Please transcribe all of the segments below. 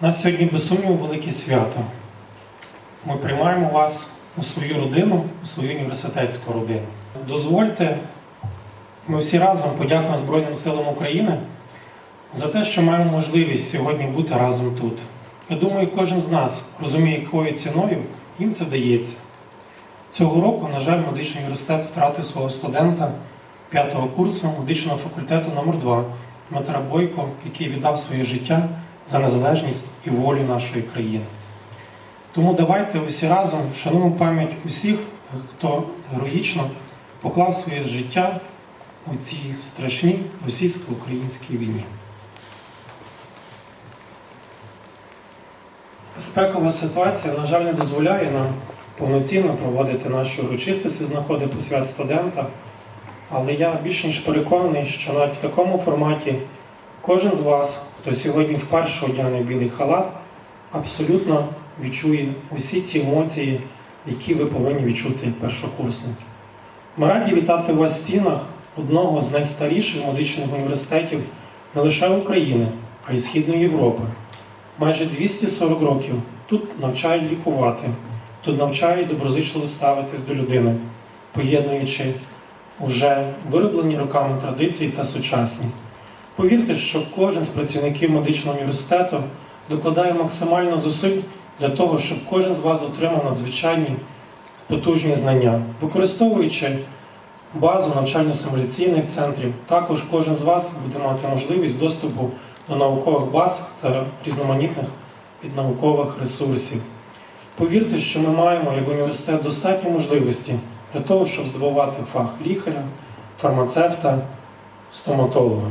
У нас сьогодні, без сумніву, велике свято. Ми приймаємо вас у свою родину, у свою університетську родину. Дозвольте, ми всі разом подякуємо Збройним силам України за те, що маємо можливість сьогодні бути разом тут. Я думаю, кожен з нас розуміє, якою ціною їм це вдається. Цього року, на жаль, медичний університет втратив свого студента п'ятого курсу медичного факультету номер 2 Дмитра Бойко, який віддав своє життя за незалежність і волю нашої країни. Тому давайте усі разом вшануємо пам'ять усіх, хто героїчно поклав своє життя у цій страшній російсько-українській війні. Безпекова ситуація, на жаль, не дозволяє нам повноцінно проводити наші урочистості з находи посвят студента, але я більш ніж переконаний, що навіть в такому форматі кожен з вас, хто сьогодні вперше одягне білий халат, абсолютно відчує усі ті емоції, які ви повинні відчути як першокурсники. Ми раді вітати вас в стінах одного з найстаріших медичних університетів не лише України, а й Східної Європи. Майже 240 років тут навчають лікувати, тут навчають доброзичливо ставитись до людини, поєднуючи уже вироблені роками традиції та сучасність. Повірте, що кожен з працівників медичного університету докладає максимально зусиль для того, щоб кожен з вас отримав надзвичайні потужні знання, використовуючи базу навчально-симуляційних центрів, також кожен з вас буде мати можливість доступу до наукових баз та різноманітних від наукових ресурсів. Повірте, що ми маємо як університет достатні можливості для того, щоб здобувати фах лікаря, фармацевта, стоматолога.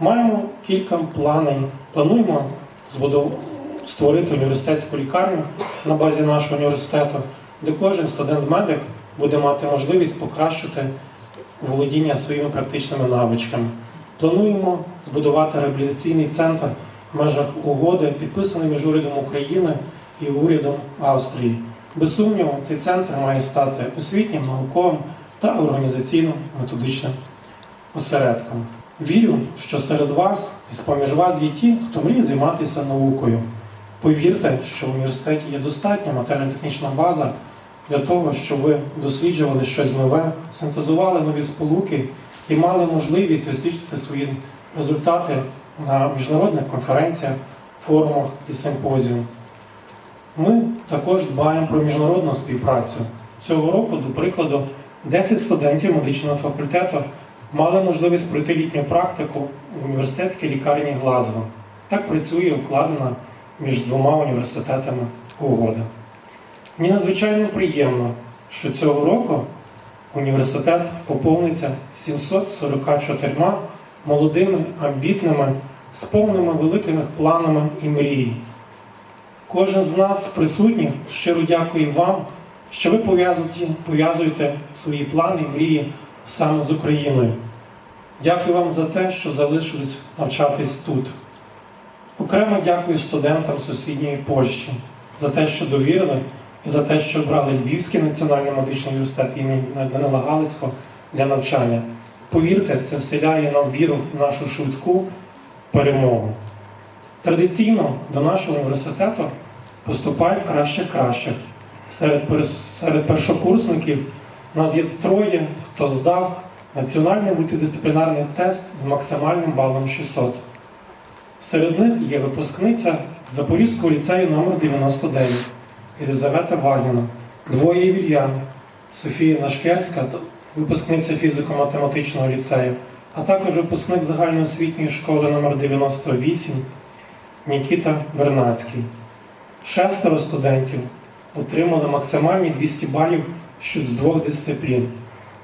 Маємо кілька планів. Плануємо створити університетську лікарню на базі нашого університету, де кожен студент-медик буде мати можливість покращити володіння своїми практичними навичками. Плануємо збудувати реабілітаційний центр в межах угоди, підписаної між урядом України і урядом Австрії. Без сумніву, цей центр має стати освітнім, науковим та організаційно-методичним осередком. Вірю, що серед вас і з-поміж вас є ті, хто мріє займатися наукою. Повірте, що в університеті є достатня матеріально-технічна база для того, щоб ви досліджували щось нове, синтезували нові сполуки і мали можливість висвітлити свої результати на міжнародних конференціях, форумах і симпозіумах. Ми також дбаємо про міжнародну співпрацю. Цього року, до прикладу, 10 студентів медичного факультету мали можливість пройти літню практику в університетській лікарні Глазго. Так працює укладена між двома університетами угода. Мені надзвичайно приємно, що цього року університет поповниться 744 молодими, амбітними, з повними великими планами і мрії. Кожен з нас присутніх щиро дякую вам, що ви пов'язуєте, пов'язуєте свої плани і мрії саме з Україною. Дякую вам за те, що залишились навчатись тут. Окремо дякую студентам сусідньої Польщі за те, що довірили і за те, що обрали Львівський національний медичний університет імені Данила Галицького для навчання. Повірте, це вселяє нам віру в нашу швидку перемогу. Традиційно до нашого університету поступають краще кращих. Серед першокурсників у нас є троє, хто здав національний мультидисциплінарний тест з максимальним балом 600. Серед них є випускниця Запорізького ліцею номер 99 Єлизавета Вагіна, двоє Євільян, Софія Нашкерська, випускниця фізико-математичного ліцею, а також випускник загальноосвітньої школи номер 98 Нікіта Бернацький. Шестеро студентів отримали максимальні 200 балів щодо з двох дисциплін.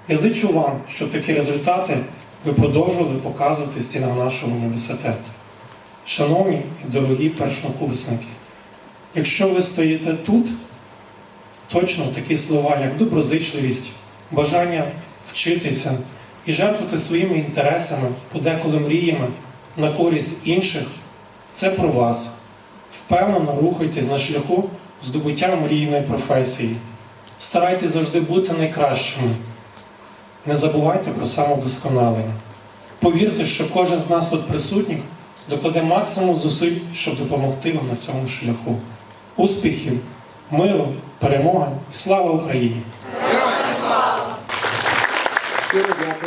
Я зичу вам, щоб такі результати ви продовжували показувати в стінах нашого університету. Шановні і дорогі першокурсники, якщо ви стоїте тут, точно такі слова, як доброзичливість, бажання вчитися і жертвувати своїми інтересами, подеколи мріями на користь інших, це про вас. Впевнено рухайтесь на шляху здобуття мрійної професії. Старайтесь завжди бути найкращими. Не забувайте про самовдосконалення. Повірте, що кожен з нас тут присутніх докладе максимум зусиль, щоб допомогти вам на цьому шляху. Успіхів, миру, перемоги і слава Україні! Героям дякую.